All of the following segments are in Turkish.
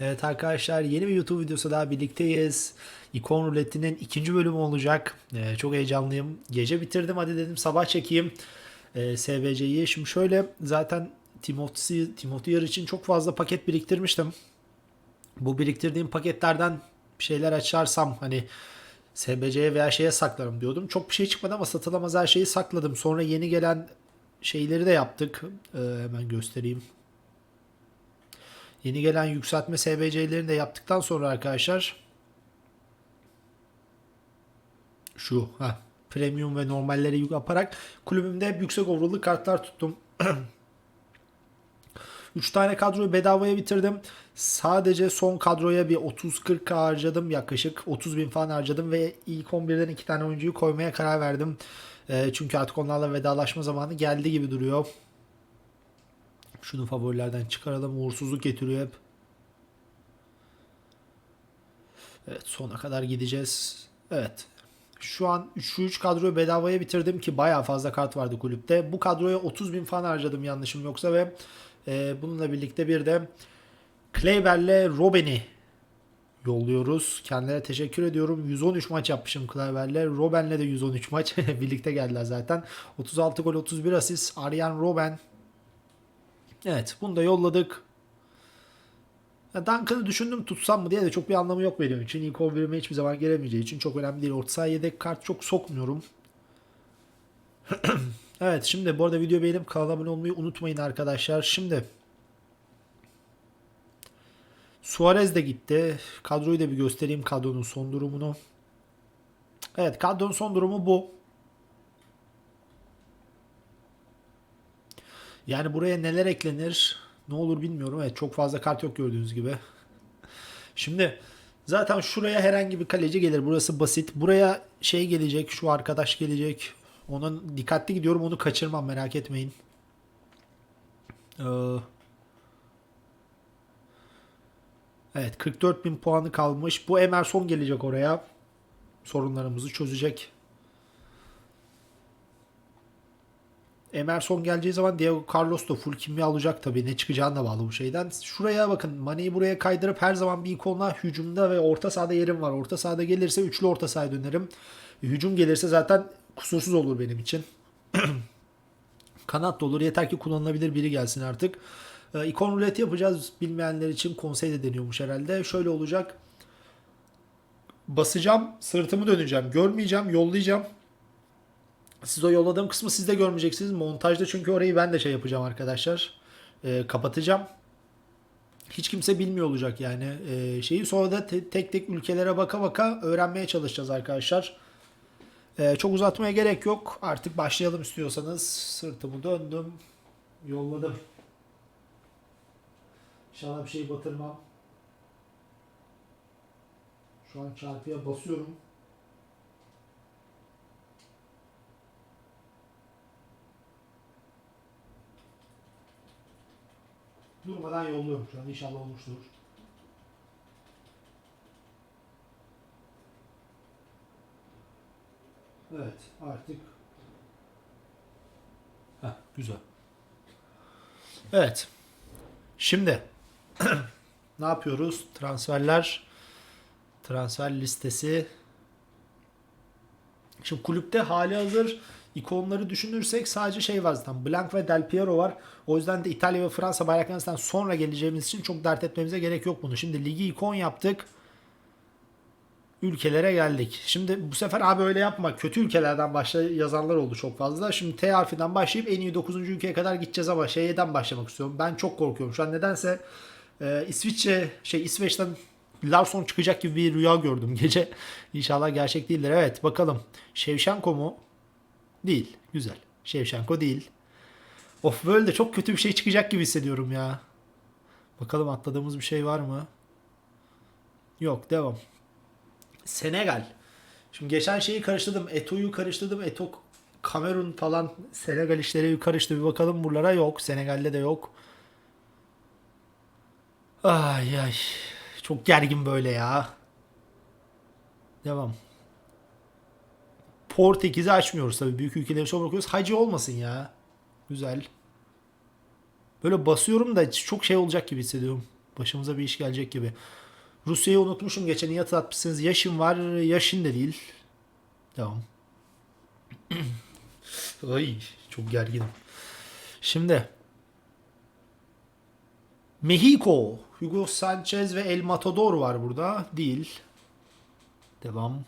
Evet arkadaşlar yeni bir YouTube videosu daha birlikteyiz. İkon Ruletti'nin ikinci bölümü olacak. Ee, çok heyecanlıyım. Gece bitirdim hadi dedim sabah çekeyim ee, SBC'yi. Şimdi şöyle zaten Timothy, Timothy Yar için çok fazla paket biriktirmiştim. Bu biriktirdiğim paketlerden bir şeyler açarsam hani SBC'ye veya şeye saklarım diyordum. Çok bir şey çıkmadı ama satılamaz her şeyi sakladım. Sonra yeni gelen şeyleri de yaptık. Ee, hemen göstereyim. Yeni gelen yükseltme SBC'lerini de yaptıktan sonra arkadaşlar şu ha premium ve normalleri yük- yaparak kulübümde hep yüksek overall'lı kartlar tuttum. 3 tane kadroyu bedavaya bitirdim. Sadece son kadroya bir 30-40 harcadım. Yaklaşık 30 bin falan harcadım ve ilk 11'den 2 tane oyuncuyu koymaya karar verdim. Ee, çünkü artık onlarla vedalaşma zamanı geldi gibi duruyor. Şunu favorilerden çıkaralım. Uğursuzluk getiriyor hep. Evet sona kadar gideceğiz. Evet. Şu an şu 3 kadroyu bedavaya bitirdim ki bayağı fazla kart vardı kulüpte. Bu kadroya 30 bin falan harcadım yanlışım yoksa ve e, bununla birlikte bir de Kleiber'le Robben'i yolluyoruz. Kendilerine teşekkür ediyorum. 113 maç yapmışım Kleiber'le. Robben'le de 113 maç. birlikte geldiler zaten. 36 gol 31 asist. Arjen Robben Evet bunu da yolladık. Ya Duncan'ı düşündüm tutsam mı diye de çok bir anlamı yok benim için. İlk 11'ime hiçbir zaman gelemeyeceği için çok önemli değil. Orta saha yedek kart çok sokmuyorum. evet şimdi bu arada video beğenip kanala abone olmayı unutmayın arkadaşlar. Şimdi Suarez de gitti. Kadroyu da bir göstereyim kadronun son durumunu. Evet kadronun son durumu bu. Yani buraya neler eklenir ne olur bilmiyorum. Evet çok fazla kart yok gördüğünüz gibi. Şimdi zaten şuraya herhangi bir kaleci gelir. Burası basit. Buraya şey gelecek. Şu arkadaş gelecek. Onun dikkatli gidiyorum. Onu kaçırmam merak etmeyin. Ee, evet 44 bin puanı kalmış. Bu Emerson gelecek oraya. Sorunlarımızı çözecek. Emerson geleceği zaman Diego Carlos da full kimya alacak tabii. Ne çıkacağına bağlı bu şeyden. Şuraya bakın. Mane'yi buraya kaydırıp her zaman bir ikonla hücumda ve orta sahada yerim var. Orta sahada gelirse üçlü orta sahaya dönerim. Hücum gelirse zaten kusursuz olur benim için. Kanat da olur. Yeter ki kullanılabilir biri gelsin artık. Ee, ikon ruleti yapacağız. Bilmeyenler için konsey de deniyormuş herhalde. Şöyle olacak. Basacağım. Sırtımı döneceğim. Görmeyeceğim. Yollayacağım. Siz o yolladığım kısmı siz de görmeyeceksiniz. Montajda çünkü orayı ben de şey yapacağım arkadaşlar. Ee, kapatacağım. Hiç kimse bilmiyor olacak yani ee, şeyi. Sonra da te- tek tek ülkelere baka baka öğrenmeye çalışacağız arkadaşlar. Ee, çok uzatmaya gerek yok. Artık başlayalım istiyorsanız. Sırtımı döndüm. Yolladım. İnşallah bir şey batırmam. Şu an çarpıya basıyorum. Durmadan yolluyorum şu an. İnşallah olmuştur. Evet artık. Heh, güzel. Evet. Şimdi ne yapıyoruz? Transferler transfer listesi Şimdi kulüpte hali hazır ikonları düşünürsek sadece şey var zaten. Blanc ve Del Piero var. O yüzden de İtalya ve Fransa bayraklarından sonra geleceğimiz için çok dert etmemize gerek yok bunu. Şimdi ligi ikon yaptık. Ülkelere geldik. Şimdi bu sefer abi öyle yapma. Kötü ülkelerden başla yazanlar oldu çok fazla. Şimdi T harfinden başlayıp en iyi 9. ülkeye kadar gideceğiz ama şeyden başlamak istiyorum. Ben çok korkuyorum. Şu an nedense e, İsviçre şey İsveç'ten Larson çıkacak gibi bir rüya gördüm gece. İnşallah gerçek değildir. Evet bakalım. Şevşenko mu? Değil. Güzel. Şevşenko değil. Of böyle de çok kötü bir şey çıkacak gibi hissediyorum ya. Bakalım atladığımız bir şey var mı? Yok devam. Senegal. Şimdi geçen şeyi karıştırdım. Eto'yu karıştırdım. Eto Kamerun falan Senegal işleri karıştı. Bir bakalım buralara yok. Senegal'de de yok. Ay ay. Çok gergin böyle ya. Devam. Portekiz'i açmıyoruz tabii. Büyük ülkeleri sonra bakıyoruz. Hacı olmasın ya. Güzel. Böyle basıyorum da çok şey olacak gibi hissediyorum. Başımıza bir iş gelecek gibi. Rusya'yı unutmuşum geçen iyi hatırlatmışsınız. Yaşın var. Yaşın da değil. Devam. Ay çok gerginim. Şimdi Mexico. Hugo Sanchez ve El Matador var burada. Değil. Devam.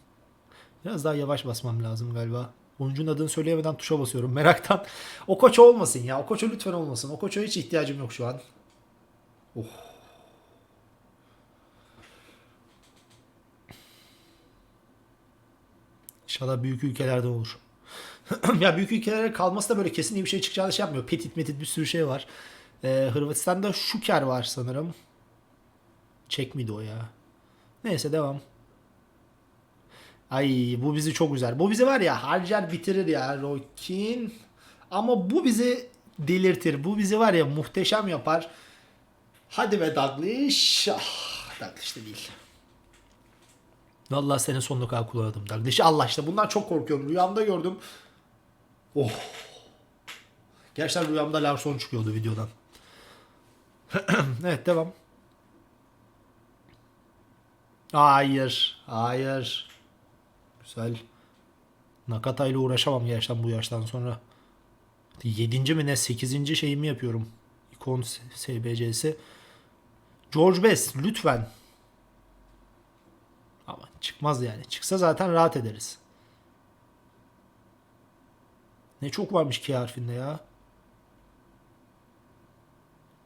Biraz daha yavaş basmam lazım galiba. Oyuncunun adını söyleyemeden tuşa basıyorum. Meraktan. O koç olmasın ya. O koça lütfen olmasın. O koça hiç ihtiyacım yok şu an. Oh. İnşallah büyük ülkelerden olur. ya büyük ülkelere kalması da böyle kesin iyi bir şey çıkacağını şey yapmıyor. Petit metit bir sürü şey var. Ee, Hırvatistan'da Şuker var sanırım. Çek miydi o ya? Neyse devam. Ay bu bizi çok üzer. Bu bizi var ya harcar bitirir ya Rokin. Ama bu bizi delirtir. Bu bizi var ya muhteşem yapar. Hadi be Douglas. Ah, Douglas da değil. Vallahi senin sonuna kadar kullandım Douglas'ı. Allah işte bundan çok korkuyorum. Rüyamda gördüm. Oh. Gerçekten rüyamda Larson çıkıyordu videodan. evet devam. Hayır. Hayır. Güzel. Nakata ile uğraşamam gerçekten bu yaştan sonra. Yedinci mi ne? Sekizinci şeyimi yapıyorum. İkon SBC'si. George Best lütfen. Ama çıkmaz yani. Çıksa zaten rahat ederiz. Ne çok varmış ki harfinde ya.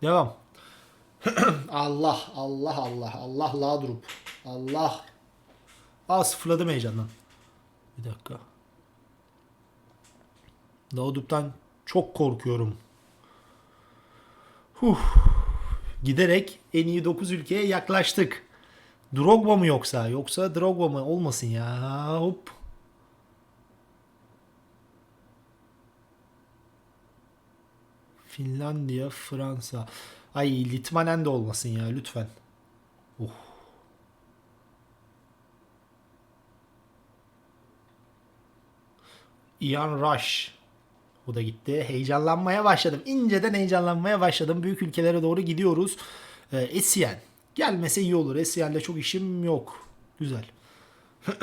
Devam. Allah Allah Allah Allah la durup. Allah. Aa sıfırladım heyecandan. Bir dakika. Davudup'tan çok korkuyorum. Huh. Giderek en iyi 9 ülkeye yaklaştık. Drogba mı yoksa? Yoksa Drogba mı? Olmasın ya. Hop. Finlandiya, Fransa. Ay Litmanen de olmasın ya lütfen. Ian Rush. O da gitti. Heyecanlanmaya başladım. İnceden heyecanlanmaya başladım. Büyük ülkelere doğru gidiyoruz. Ee, Essien. Gelmese iyi olur. Essien'le çok işim yok. Güzel.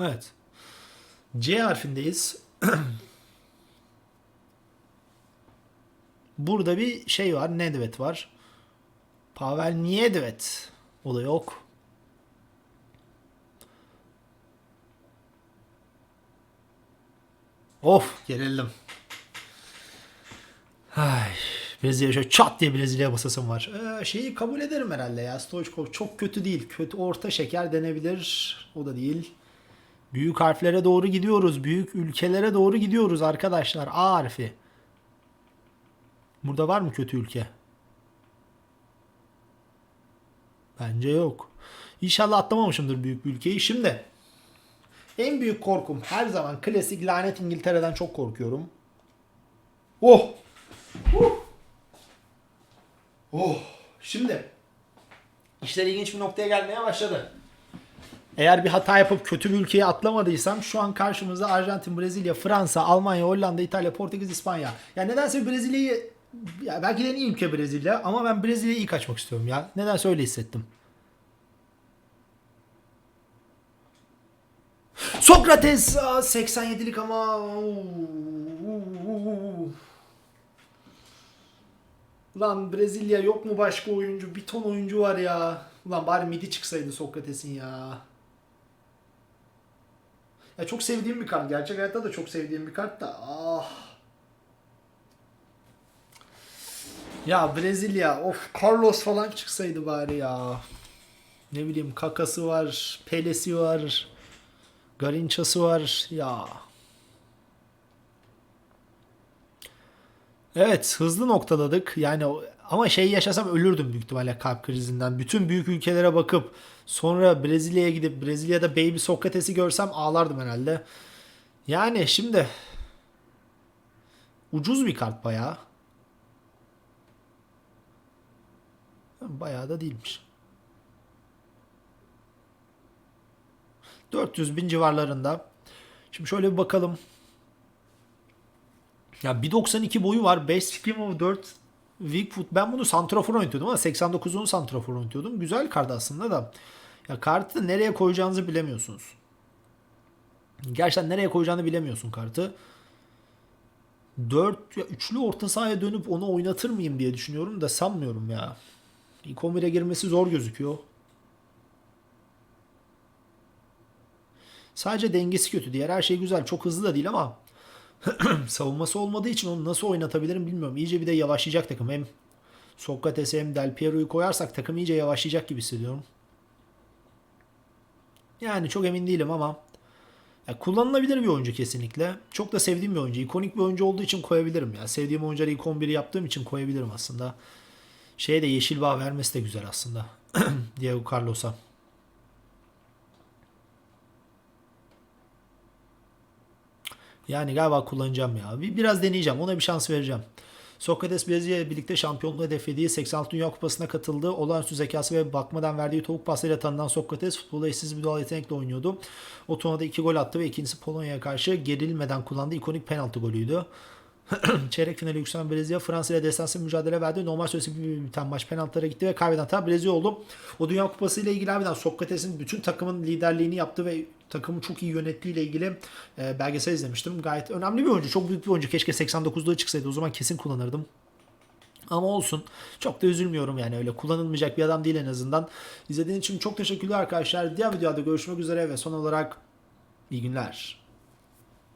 evet. C harfindeyiz. Burada bir şey var. Nedved var. Pavel Nedved. O da yok. Of gerildim. Ay, Brezilya şöyle çat diye Brezilya'ya basasım var. Ee, şeyi kabul ederim herhalde ya. Stoichkov çok kötü değil. Kötü orta şeker denebilir. O da değil. Büyük harflere doğru gidiyoruz. Büyük ülkelere doğru gidiyoruz arkadaşlar. A harfi. Burada var mı kötü ülke? Bence yok. İnşallah atlamamışımdır büyük bir ülkeyi. Şimdi en büyük korkum her zaman klasik lanet İngiltere'den çok korkuyorum. Oh! Oh! Oh! Şimdi işler ilginç bir noktaya gelmeye başladı. Eğer bir hata yapıp kötü bir ülkeye atlamadıysam şu an karşımızda Arjantin, Brezilya, Fransa, Almanya, Hollanda, İtalya, Portekiz, İspanya. Yani nedense Brezilya'yı ya belki de en iyi ülke Brezilya ama ben Brezilya'yı iyi kaçmak istiyorum ya. Nedense öyle hissettim. Sokrates aa, 87'lik ama Lan Brezilya yok mu başka oyuncu? Bir ton oyuncu var ya. Ulan bari midi çıksaydı Sokrates'in ya. Ya çok sevdiğim bir kart. Gerçek hayatta da çok sevdiğim bir kart da. Ah. Ya Brezilya of Carlos falan çıksaydı bari ya. Ne bileyim Kakası var, Pelesi var, Garinçası var ya. Evet hızlı noktaladık. Yani ama şey yaşasam ölürdüm büyük ihtimalle kalp krizinden. Bütün büyük ülkelere bakıp sonra Brezilya'ya gidip Brezilya'da Baby Sokrates'i görsem ağlardım herhalde. Yani şimdi ucuz bir kart bayağı. Bayağı da değilmiş. 400 bin civarlarında. Şimdi şöyle bir bakalım. Ya 1.92 boyu var. 5 skim of 4 weak foot. Ben bunu santrafor oynatıyordum ama 89'un santrafor oynatıyordum. Güzel kart aslında da. Ya kartı nereye koyacağınızı bilemiyorsunuz. Gerçekten nereye koyacağını bilemiyorsun kartı. 4 ya üçlü orta sahaya dönüp onu oynatır mıyım diye düşünüyorum da sanmıyorum ya. 11'e girmesi zor gözüküyor. Sadece dengesi kötü. Diğer her şey güzel. Çok hızlı da değil ama savunması olmadığı için onu nasıl oynatabilirim bilmiyorum. İyice bir de yavaşlayacak takım. Hem Sokrates'i hem Del Piero'yu koyarsak takım iyice yavaşlayacak gibi hissediyorum. Yani çok emin değilim ama ya kullanılabilir bir oyuncu kesinlikle. Çok da sevdiğim bir oyuncu. İkonik bir oyuncu olduğu için koyabilirim ya. Sevdiğim oyuncuları ilk 11'i yaptığım için koyabilirim aslında. Şeye de yeşil bağ vermesi de güzel aslında. Diego Carlos'a. Yani galiba kullanacağım ya. Bir, biraz deneyeceğim. Ona bir şans vereceğim. Sokrates Brezilya ile birlikte şampiyonluğu hedeflediği 86 Dünya Kupası'na katıldı. Olağanüstü zekası ve bakmadan verdiği topuk pasıyla tanınan Sokrates futbola eşsiz müdahale yetenekle oynuyordu. O turnuvada iki gol attı ve ikincisi Polonya'ya karşı gerilmeden kullandığı ikonik penaltı golüydü. Çeyrek finale yükselen Brezilya Fransa ile destansı mücadele verdi. Normal süresi bir biten maç penaltılara gitti ve kaybeden taraf Brezilya oldu. O Dünya Kupası ile ilgili harbiden Sokrates'in bütün takımın liderliğini yaptı ve takımı çok iyi yönettiği ile ilgili e, belgesel izlemiştim. Gayet önemli bir oyuncu. Çok büyük bir oyuncu. Keşke 89'da çıksaydı. O zaman kesin kullanırdım. Ama olsun. Çok da üzülmüyorum yani öyle kullanılmayacak bir adam değil en azından. İzlediğiniz için çok teşekkürler arkadaşlar. Diğer videoda görüşmek üzere ve son olarak iyi günler.